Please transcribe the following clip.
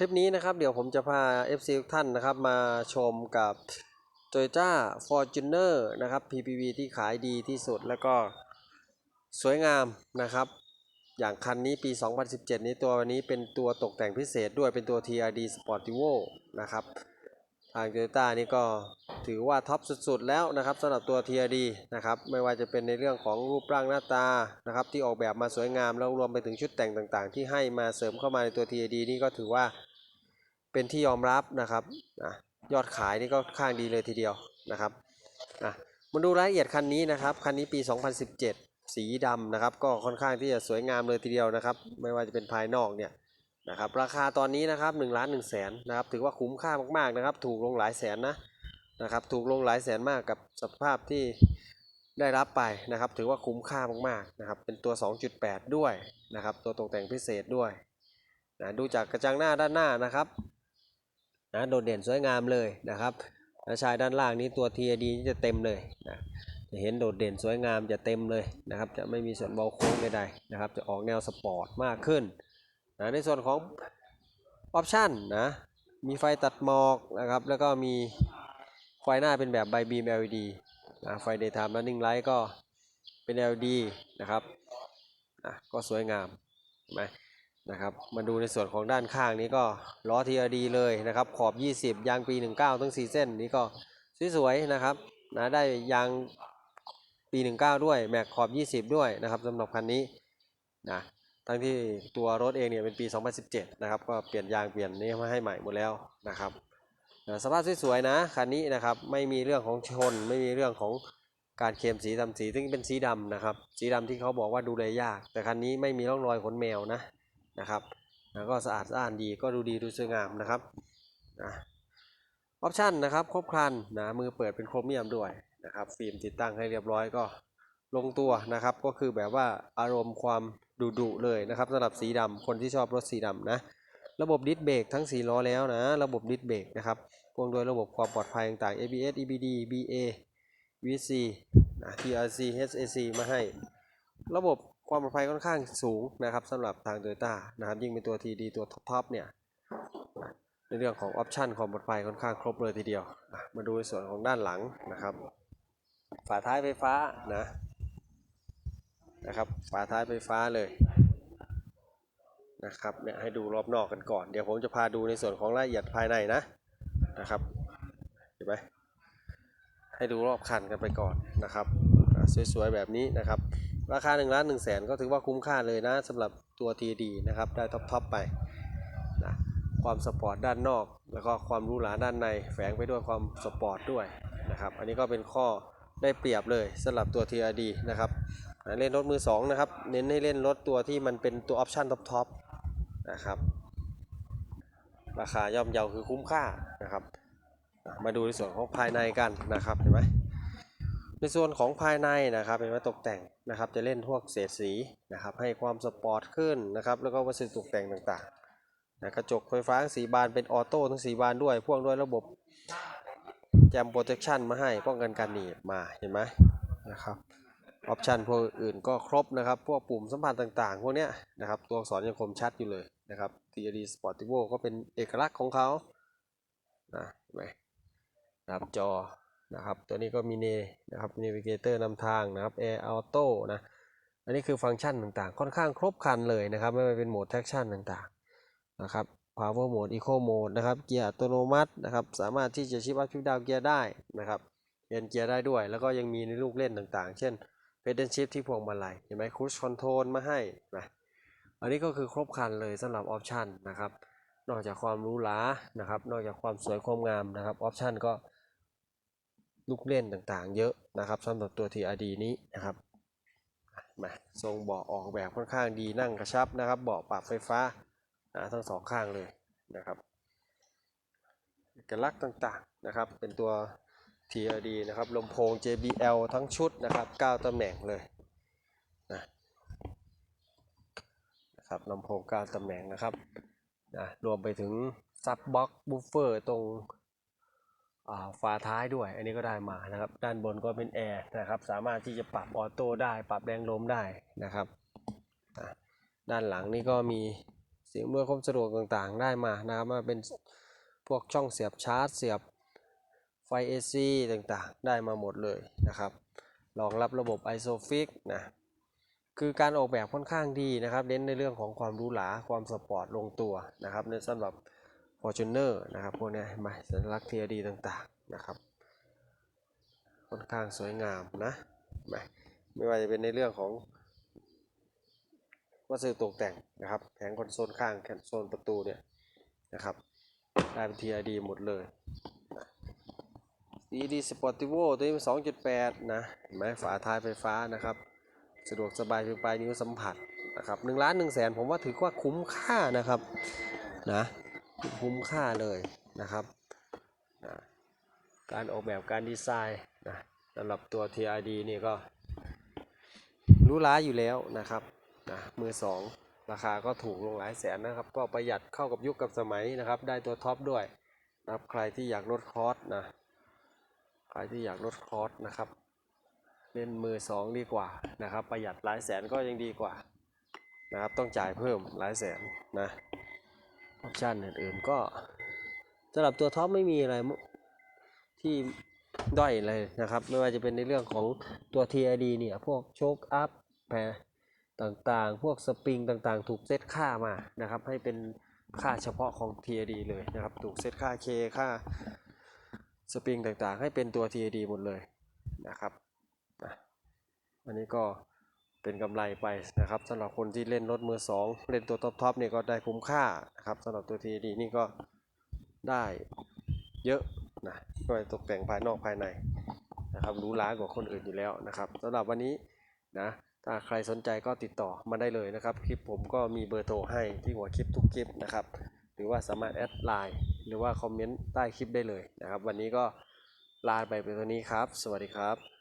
ลิปนี้นะครับ เดี๋ยวผมจะพา FC ทุกท่านนะครับ มาชมกับ Toyota Fortuner นะครับ PPV ที่ขายดีที่สุดแล้วก็สวยงามนะครับ อย่างคันนี้ปี 2017 นี้ตัวนี้เป็นตัวตกแต่งพิเศษด้วยเป็นตัว TRD Sportivo นะครับ ทาง Toyota นี่ก็ถือว่าท็อปสุดๆ แล้วนะครับสำหรับตัว TRD นะครับ ไม่ว่าจะเป็นในเรื่องของรูปร่างหน้าตานะครับ ที่ออกแบบมาสวยงามแล้วรวมไปถึงชุดแต่งต่างๆ ที่ให้มาเสริมเข้ามาในตัว TRD นี่ก็ถือว่า เป็นที่ยอมรับนะครับอะยอดขายนี่ก็ค่อนข้างดีเลยทีเดียวนะครับอะมาดูรายละเอียดคันนี้นะครับ คันนี้ปี 2017 สีดำนะครับ ก็ค่อนข้างที่จะสวยงามเลยทีเดียวนะครับ ไม่ว่าจะเป็นภายนอกเนี่ยนะครับ ราคาตอนนี้นะครับ1ล้าน1แสนนะครับ ถือว่าคุ้มค่ามากๆนะครับ ถูกลงหลายแสนนะนะครับ ถูกลงหลายแสนมากกับสภาพที่ได้รับไปนะครับ ถือว่าคุ้มค่ามากๆนะครับ เป็นตัว 2.8 ด้วยนะครับ ตัวตกแต่งพิเศษด้วยนะดูจากกระจังหน้าด้านหน้านะครับ นะโดดเด่นสวยงามเลยนะครับและชายด้านล่างนี้ตัว TAD นี่จะเต็มเลยนะจะเห็นโดดเด่นสวยงามจะเต็มเลยนะครับ จะไม่มีส่วนเบาโค้งใดๆนะครับ จะออกแนวสปอร์ตมากขึ้นนะในส่วนของออปชันนะมีไฟตัดหมอกนะครับ แล้วก็มีไฟหน้าเป็นแบบไบบีม LED นะไฟ daytime running light ก็เป็น LED นะครับอะก็สวยงามเห็นไหม นะครับมาดูในส่วนของด้านข้างนี้ก็ล้อ TRD เลยนะครับ ขอบ 20 ยางปี 19 ทั้ง 4 เส้นนี้ก็สวยๆนะครับนะได้ยางปี 19 ด้วย แม็กขอบ 20 ด้วยนะครับสำหรับคันนี้นะทั้งที่ตัวรถเองเนี่ยเป็นปี 2017 นะครับ ก็เปลี่ยนยางเปลี่ยนนี่มาให้ใหม่หมดแล้วนะครับนะสภาพสวยๆนะคันนี้นะครับไม่มีเรื่องของชน ไม่มีเรื่องของการเคลมสีดำสีซึ่งเป็นสีดำนะครับ สีดำที่เขาบอกว่าดูแลยาก แต่คันนี้ไม่มีร่องรอยขนแมวนะ นะครับแล้วก็สะอาดสะอ้านดีก็ดูดีดูสวยงามนะครับนะออปชั่นนะครับครบครันนะมือเปิดเป็นโครเมียมด้วยนะครับฟิล์มติดตั้งให้เรียบร้อยก็ลงตัวนะครับ ก็คือแบบว่าอารมณ์ความดุดุเลยนะครับสำหรับสีดำคนที่ชอบรถสีดำนะระบบดิสเบรกทั้ง4ล้อแล้วนะ ระบบดิสเบรกนะครับพ่วงด้วยระบบความปลอดภัยต่างๆ ABS EBD BA VC นะ TRC HAC มาให้ ระบบ ความปลอดภัยค่อนข้างสูงนะครับสำหรับทาง Toyota นะครับยิ่งเป็นตัว TD ตัวท็อปๆเนี่ยในเรื่องของออปชันความปลอดภัยค่อนข้างครบเลยทีเดียว มาดูในส่วนของด้านหลังนะครับ ฝาท้ายไฟฟ้านะนะครับ ฝาท้ายไฟฟ้าเลยนะครับเนี่ยให้ดูรอบนอกกันก่อน เดี๋ยวผมจะพาดูในส่วนของรายละเอียดภายในนะนะครับเห็นไหมให้ดูรอบคันกันไปก่อนนะครับ สวยๆแบบนี้นะครับ ราคา1นึ่งล้านหนึ่งแสนก็ถือว่าคุ้มค่าเลยนะสำหรับตัว TD นะครับได้ท็อปๆไปนะความสปอร์ตด้านนอก แล้วก็ความรู้หราด้านในแฝงไปด้วยความสปอร์ตด้วยนะครับอันนี้ก็เป็นข้อได้เปรียบเลยสำหรับตัว TRD นะครับเล่นรถมือสองนะครับเน้นให้เล่นรถตัวที่มันเป็นตัวออปชั่นท็อปๆนะครับราคาย่อมเยาคือคุ้มค่านะครับ มาดูในส่วนของภายในกันนะครับเห็นไหม ในส่วนของภายในนะครับเป็นว่าตกแต่งนะครับ จะเล่นพวกเศษสีนะครับ ให้ความสปอร์ตขึ้นนะครับ แล้วก็วัสดุตกแต่งต่างๆนะกระจกไฟฟ้าสีบานเป็นออโต้ทั้งสีบานด้วยพ่วงด้วยระบบแจมโปรเทคชันมาให้ป้องกันการหนีบมาเห็นไหมนะครับออปชันพวกอื่นก็ครบนะครับ พวกปุ่มสัมผัสต่างๆ พวกเนี้ยนะครับ ตัวอักษรยังคมชัดอยู่เลยนะครับ TRD Sportivo ก็เป็นเอกลักษณ์ของเขานะเห็นไหมนะครับจอ นะครับ ตัวนี้ก็มีเนนะครับ Navigator นำทางนะครับ Air Auto นะอันนี้คือฟังก์ชันต่างๆ ค่อนข้างครบครันเลยนะครับ ไม่ว่าเป็นโหมด traction ต่างๆนะครับ Power Mode Eco Mode นะครับเกียร์อัตโนมัตินะครับ สามารถที่จะชิปอัพชิปดาวเกียร์ได้นะครับเปลี่ยนเกียร์ได้ด้วย แล้วก็ยังมีในลูกเล่นต่างๆ เช่นเพด a ชิ f ที่พวงมาลัยเห็นไหมค u ู e คอนโทรลมาให้นะอันนี้ก็คือครบครันเลยสำหรับออปชันนะครับ นอกจากความรู้หลานะครับ นอกจากความสวยความงามนะครับออปชันก็ ลูกเล่นต่างๆ เยอะนะครับสำหรับตัว TRD นี้นะครับมาทรงเบาะออกแบบค่อนข้างดีนั่งกระชับนะครับ เบาะปรับไฟฟ้านะทั้งสองข้างเลยนะครับเอกลักษณ์ต่างๆนะครับ เป็นตัว TRD นะครับลำโพง JBL ทั้งชุดนะครับ 9ตำแหน่งเลยนะนะครับลำโพง 9ตำแหน่งนะครับนะรวมไปถึงซับบ็อกบูฟเฟอร์ตรง ฝาท้ายด้วย อันนี้ก็ได้มานะครับ ด้านบนก็เป็นแอร์นะครับ สามารถที่จะปรับออโต้ได้ ปรับแรงลมได้นะครับ ด้านหลังนี่ก็มีสิ่งอำนวยความสะดวกต่างๆ ได้มานะครับมาเป็นพวกช่องเสียบชาร์จ เสียบไฟ AC ต่างๆ ได้มาหมดเลยนะครับรองรับระบบ ISOFIX นะคือการออกแบบค่อนข้างดีนะครับ เน้นในเรื่องของความรูหราความสปอร์ตลงตัวนะครับในสำหรับ Fortuner นะครับพวกนี้เห็นไหมสัญลักษณ์ TRD ต่างๆนะครับ ค่อนข้างสวยงามนะไหมไม่ว่าจะเป็นในเรื่องของวัสดุตกแต่งนะครับแผงคอนโซลข้างแคอนโซลประตูเนี่ยนะครับได้เป็น TRD หมดเลยนะ CD Sportivo ตัวนี้เป็น 2.8 นะเห็นไหมฝาท้ายไฟฟ้านะครับ สะดวกสบายเพียงปลายนิ้วสัมผัสนะครับหนึ่งล้านหนึ่งแสนผมว่าถือว่าคุ้มค่านะครับนะ คุ้มค่าเลยนะครับนะการออกแบบการดีไซน์นะสำหรับตัว TRD นี่ก็รู้ล้าอยู่แล้วนะครับนะมือสองราคาก็ถูกลงหลายแสนนะครับ ก็ประหยัดเข้ากับยุคกับสมัยนะครับ ได้ตัวท็อปด้วยนะครับใครที่อยากลดคอสนะใครที่อยากลดคอสนะครับ เล่นมือสองดีกว่านะครับ ประหยัดหลายแสนก็ยังดีกว่านะครับ ต้องจ่ายเพิ่มหลายแสนนะ ออปชั่นอื่นๆก็สำหรับตัวท็อปไม่มีอะไรที่ด้อยเลยนะครับ ไม่ว่าจะเป็นในเรื่องของตัว TRD เนี่ย พวกโชคอัพแพรต่างๆ พวกสปริงต่างๆ ถูกเซตค่ามานะครับ ให้เป็นค่าเฉพาะของ TRD เลยนะครับ ถูกเซตค่า K ค่าสปริงต่างๆ ให้เป็นตัว TRD หมดเลยนะครับ อันนี้ก็ เป็นกำไรไปนะครับสำหรับคนที่เล่นรถมือสองเล่นตัวท็อปทอปเนี่ยก็ได้คุ้มค่านะครับสำหรับตัว TD นี่ก็ได้เยอะนะก็ตกแต่งภายนอกภายในนะครับรู้ล้ากว่าคนอื่นอยู่แล้วนะครับสำหรับวันนี้นะถ้าใครสนใจก็ติดต่อมาได้เลยนะครับ คลิปผมก็มีเบอร์โทรให้ที่หัวคลิปทุกคลิปนะครับ หรือว่าสามารถแอดไลน์หรือว่าคอมเมนต์ใต้คลิปได้เลยนะครับ วันนี้ก็ลาไปเป็นตัวนี้ครับ สวัสดีครับ